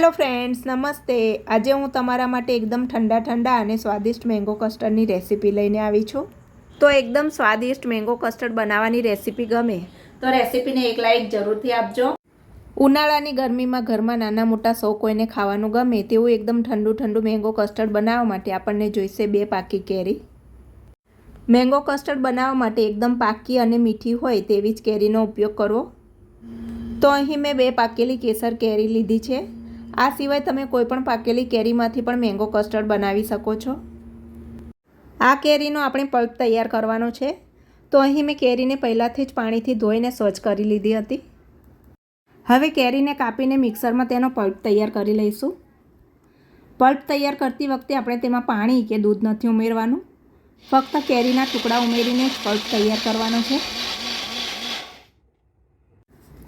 Hello friends, નમસ્તે. આજે હું તમારા માટે એકદમ ઠંડા ઠંડા અને સ્વાદિષ્ટ મેંગો કસ્ટર્ડની રેસીપી લઈને આવી છું. તો એકદમ સ્વાદિષ્ટ મેંગો કસ્ટર્ડ બનાવવાની રેસીપી ગમે તો રેસીપીને એક લાઈક જરૂરથી આપજો. ઉનાળાની ગરમીમાં ઘરમાં નાના મોટા સૌ કોઈને ખાવાનું ગમે તેવું એકદમ ઠંડુ ઠંડુ મેંગો કસ્ટર્ડ બનાવવા માટે આપણને જોઈશે બે પાકી કેરી. મેંગો કસ્ટર્ડ બનાવવા માટે એકદમ પાકી અને મીઠી હોય તેવી જ કેરીનો ઉપયોગ કરવો. તો અહીં મેં બે પાકેલી કેસર કેરી લીધી છે. આ સિવાય તમે કોઈ પણ પાકેલી કેરીમાંથી પણ મેંગો કસ્ટર્ડ બનાવી શકો છો. આ કેરીનો આપણે પલ્પ તૈયાર કરવાનો છે. તો અહીં મેં કેરીને પહેલાંથી જ પાણીથી ધોઈને સ્વચ્છ કરી લીધી હતી. હવે કેરીને કાપીને મિક્સરમાં તેનો પલ્પ તૈયાર કરી લઈશું. પલ્પ તૈયાર કરતી વખતે આપણે તેમાં પાણી કે દૂધ નથી ઉમેરવાનું. ફક્ત કેરીના ટુકડા ઉમેરીને જ પલ્પ તૈયાર કરવાનો છે.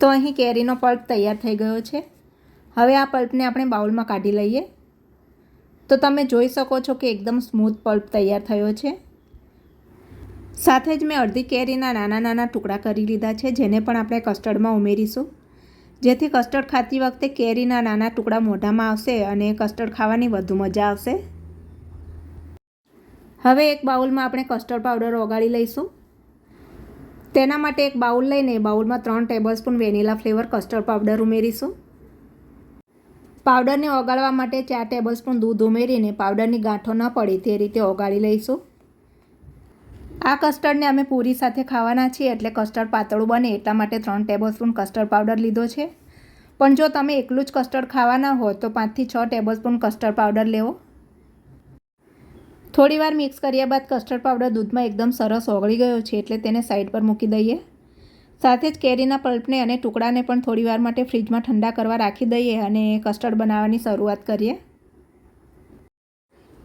તો અહીં કેરીનો પલ્પ તૈયાર થઈ ગયો છે. હવે આ પલ્પને આપણે બાઉલમાં કાઢી લઈએ. તો તમે જોઈ શકો છો કે એકદમ સ્મૂથ પલ્પ તૈયાર થયો છે. સાથે જ મેં અડધી કેરીના નાના નાના ટુકડા કરી લીધા છે, જેને પણ આપણે કસ્ટર્ડમાં ઉમેરીશું. જેથી કસ્ટર્ડ ખાતી વખતે કેરીના નાના ટુકડા મોઢામાં આવશે અને કસ્ટર્ડ ખાવાની વધુ મજા આવશે. હવે એક બાઉલમાં આપણે કસ્ટર્ડ પાવડર ઓગાળી લઈશું. તેના માટે એક બાઉલ લઈને બાઉલમાં ત્રણ tablespoon vanilla flavour custard powder ઉમેરીશું. પાવડરને ઓગાળવા માટે ચાર ટેબલસ્પૂન દૂધ ઉમેરીને પાવડરની ગાંઠો ન પડે તે રીતે ઓગાળી લઈશું. આ કસ્ટર્ડને અમે પૂરી સાથે ખાવાના છીએ એટલે કસ્ટર્ડ પાતળું બને એટલા માટે ત્રણ ટેબલસ્પૂન કસ્ટર્ડ પાવડર લીધો છે. પણ જો તમે એકલું જ કસ્ટર્ડ ખાવાના હો તો પાંચથી છ ટેબલસ્પૂન કસ્ટર્ડ પાવડર લેવો. થોડીવાર મિક્સ કર્યા બાદ કસ્ટર્ડ પાવડર દૂધમાં એકદમ સરસ ઓગળી ગયો છે એટલે તેને સાઈડ પર મૂકી દઈએ. સાથે જ કેરીના પલ્પને અને ટુકડાને પણ થોડીવાર માટે ફ્રીજમાં ઠંડા કરવા રાખી દઈએ અને કસ્ટર્ડ બનાવવાની શરૂઆત કરીએ.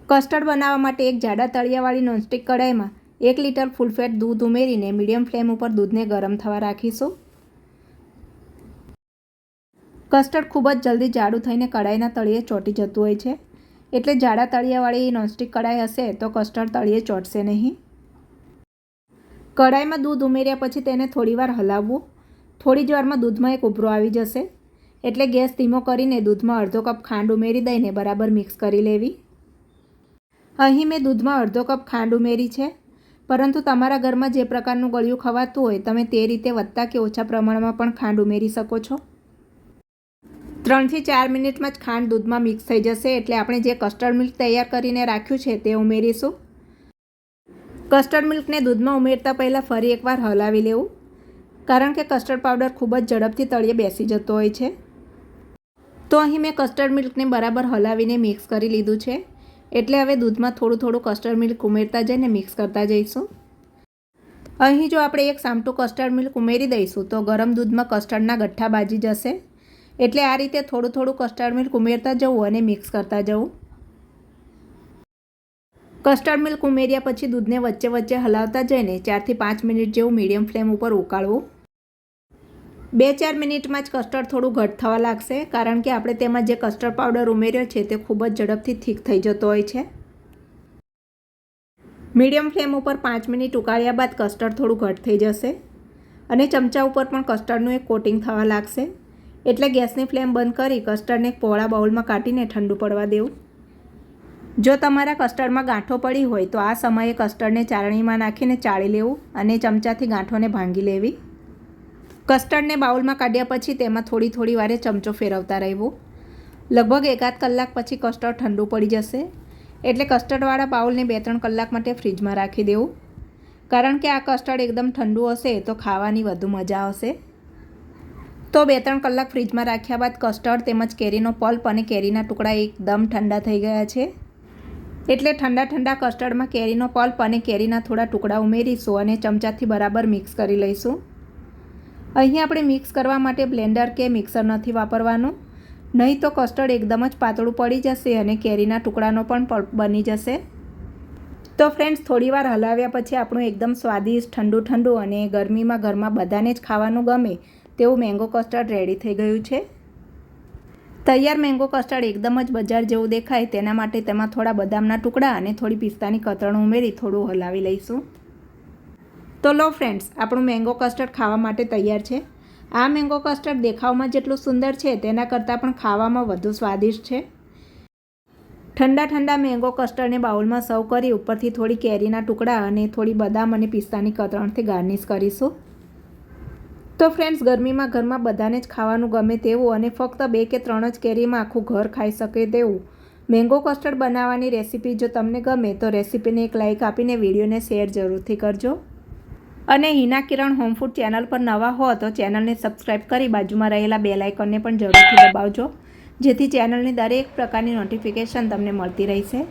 કસ્ટર્ડ બનાવવા માટે એક જાડા તળિયાવાળી નોનસ્ટિક કઢાઈમાં એક લીટર ફૂલફેટ દૂધ ઉમેરીને મીડિયમ ફ્લેમ ઉપર દૂધને ગરમ થવા રાખીશું. કસ્ટર્ડ ખૂબ જ જલ્દી જાડું થઈને કઢાઈના તળિયે ચોંટી જતું હોય છે. એટલે જાડા તળિયાવાળી નોનસ્ટિક કઢાઈ હશે તો કસ્ટર્ડ તળિયે ચોંટશે નહીં. કઢાઈમાં દૂધ ઉમેર્યા પછી તેને થોડીવાર હલાવવું. થોડી જ વારમાં દૂધમાં એક ઉભરો આવી જશે. એટલે ગેસ ધીમો કરીને દૂધમાં અડધો કપ ખાંડ ઉમેરી દઈને બરાબર મિક્સ કરી લેવી. અહીં મેં દૂધમાં અડધો કપ ખાંડ ઉમેરી છે. પરંતુ તમારા ઘરમાં જે પ્રકારનું ગળ્યું ખવાતું હોય, તમે તે રીતે વધતા કે ઓછા પ્રમાણમાં પણ ખાંડ ઉમેરી શકો છો. ત્રણથી ચાર મિનિટમાં જ ખાંડ દૂધમાં મિક્સ થઈ જશે, એટલે આપણે જે કસ્ટર્ડ મિલ્ક તૈયાર કરીને રાખ્યું છે, તે ઉમેરીશું. કસ્ટર્ડ મિલ્કને દૂધમાં ઉમેરતા પહેલાં ફરી એકવાર હલાવી લેવું. કારણ કે કસ્ટર્ડ પાવડર ખૂબ જ ઝડપથી તળિયે બેસી જતો હોય છે. તો અહીં મેં કસ્ટર્ડ મિલ્કને બરાબર હલાવીને મિક્સ કરી લીધું છે. એટલે હવે દૂધમાં થોડું થોડું કસ્ટર્ડ મિલ્ક ઉમેરતા જઈને મિક્સ કરતા જઈશું. અહીં જો આપણે એક સામટું કસ્ટર્ડ મિલ્ક ઉમેરી દઈશું, તો ગરમ દૂધમાં કસ્ટર્ડના ગઠ્ઠા બાજી જશે. એટલે આ રીતે થોડું થોડું કસ્ટર્ડ મિલ્ક ઉમેરતા જવું અને મિક્સ કરતા જવું. કસ્ટર્ડ મિલ્ક ઉમેર્યા પછી દૂધને વચ્ચે વચ્ચે હલાવતા જઈને ચારથી પાંચ મિનિટ જેવું મીડિયમ ફ્લેમ ઉપર ઉકાળવું. બે ચાર મિનિટમાં જ કસ્ટર્ડ થોડું ઘટ થવા લાગશે, કારણ કે આપણે તેમાં જે કસ્ટર્ડ પાવડર ઉમેર્યો છે તે ખૂબ જ ઝડપથી થીક થઈ જતો હોય છે. મીડિયમ ફ્લેમ ઉપર પાંચ મિનિટ ઉકાળ્યા બાદ કસ્ટર્ડ થોડું ઘટ થઈ જશે અને ચમચા ઉપર પણ કસ્ટર્ડનું એક કોટિંગ થવા લાગશે. એટલે ગેસની ફ્લેમ બંધ કરી કસ્ટર્ડને એક પહોળા બાઉલમાં કાઢીને ઠંડુ પડવા દેવું. જો તમારા કસ્ટર્ડમાં ગાંઠો પડી હોય તો આ સમયે કસ્ટર્ડને ચાળણીમાં નાખીને ચાળી લેવું અને ચમચાથી ગાંઠોને ભાંગી લેવી. કસ્ટર્ડને બાઉલમાં કાઢ્યા પછી તેમાં થોડી થોડી વારે ચમચો ફેરવતા રહેવું. લગભગ એકાદ કલાક પછી કસ્ટર્ડ ઠંડુ પડી જશે. એટલે કસ્ટર્ડવાળા બાઉલને બે ત્રણ કલાક માટે ફ્રીજમાં રાખી દેવું. કારણ કે આ કસ્ટર્ડ એકદમ ઠંડુ હશે તો ખાવાની વધુ મજા આવશે. તો બે ત્રણ કલાક ફ્રીજમાં રાખ્યા બાદ કસ્ટર્ડ તેમજ કેરીનો પલ્પ અને કેરીના ટુકડા એકદમ ઠંડા થઈ ગયા છે. એટલે ઠંડા ઠંડા કસ્ટર્ડમાં કેરીનો પલ્પ અને કેરીના થોડા ટુકડા ઉમેરીશું અને ચમચાથી બરાબર મિક્સ કરી લઈશું. અહીં આપણે મિક્સ કરવા માટે બ્લેન્ડર કે મિક્સર નથી વાપરવાનું. નહીં તો કસ્ટર્ડ એકદમ જ પાતળું પડી જશે અને કેરીના ટુકડાનો પણ પલ્પ બની જશે. તો ફ્રેન્ડ્સ થોડીવાર હલાવ્યા પછી આપણું એકદમ સ્વાદિષ્ટ, ઠંડુ ઠંડુ અને ગરમીમાં ઘરમાં બધાને જ ખાવાનું ગમે તેવું મેંગો કસ્ટર્ડ રેડી થઈ ગયું છે. તૈયાર મેંગો કસ્ટર્ડ એકદમ જ બજાર જેવું દેખાય, તેના માટે તેમાં થોડા બદામના ટુકડા અને થોડી પિસ્તાની કતરણ ઉમેરી થોડું હલાવી લઈશું. તો લો ફ્રેન્ડ્સ આપણું મેંગો કસ્ટર્ડ ખાવા માટે તૈયાર છે. આ મેંગો કસ્ટર્ડ દેખાવમાં જેટલું સુંદર છે, તેના કરતાં પણ ખાવામાં વધુ સ્વાદિષ્ટ છે. ઠંડા ઠંડા મેંગો કસ્ટર્ડને બાઉલમાં સર્વ કરી ઉપરથી થોડી કેરીના ટુકડા અને થોડી બદામ અને પિસ્તાની કતરણથી ગાર્નિશ કરીશું. તો ફ્રેન્ડ્સ ગરમીમાં ઘરમાં બધાને જ ખાવાનું ગમે તેવું અને ફક્ત બે કે ત્રણ જ કેરીમાં આખું ઘર ખાઈ શકે તેવું. મેંગો કસ્ટર્ડ બનાવવાની રેસીપી જો તમને ગમે, તો રેસીપીને એક લાઇક આપીને વિડીયોને શેર જરૂરથી કરજો. અને Hina Kiran home food channel પર નવા હો, તો ચેનલને સબસ્ક્રાઈબ કરી બાજુમાં રહેલા બે લાઇકનને પણ જરૂરથી દબાવજો. જેથી ચેનલની દરેક પ્રકારની નોટિફિકેશન તમને મળતી રહેશે.